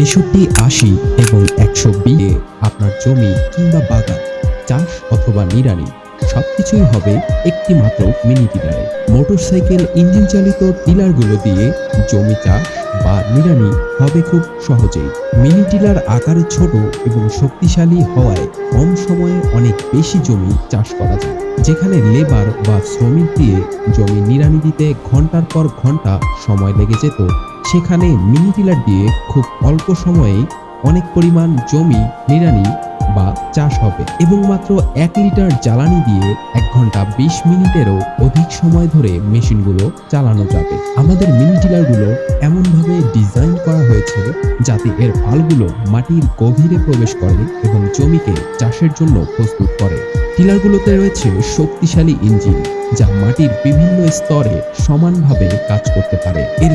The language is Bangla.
তেষট্টি, আশি এবং একশো বিয়ে আপনার জমি কিংবা বাগান, চাষ অথবা নিড়ানি, সবকিছুই হবে একটি মাত্র মিনি টিলারে। মোটরসাইকেল, ইঞ্জিন চালিত টিলারগুলো দিয়ে জমি চাষ বা নিড়ানি হবে খুব সহজেই। মিনি টিলার আকারে ছোট এবং শক্তিশালী হওয়ায় কম সময়ে অনেক বেশি জমি চাষ করা যায়। যেখানে লেবার বা শ্রমিক দিয়ে জমি নিরানি দিতে ঘণ্টার পর ঘণ্টা সময় লেগে যেত সেখানে মিনি টিলার দিয়ে খুব অল্প সময়েই অনেক পরিমাণ জমি, নিড়ানি বা চাষ হবে এবং মাত্র এক লিটার জ্বালানি দিয়ে এক ঘণ্টা বিশ মিনিটেরও অধিক সময় ধরে মেশিনগুলো চালানো যাবে। আমাদের মিনি টিলারগুলো এমনভাবে ডিজাইন করা হয়েছে যাতে এর ফালগুলো মাটির গভীরে প্রবেশ করে এবং জমিকে চাষের জন্য প্রস্তুত করে। টিলারগুলোতে রয়েছে শক্তিশালী ইঞ্জিন যা মাটির বিভিন্ন স্তরে সমানভাবে কাজ করতে পারে। এর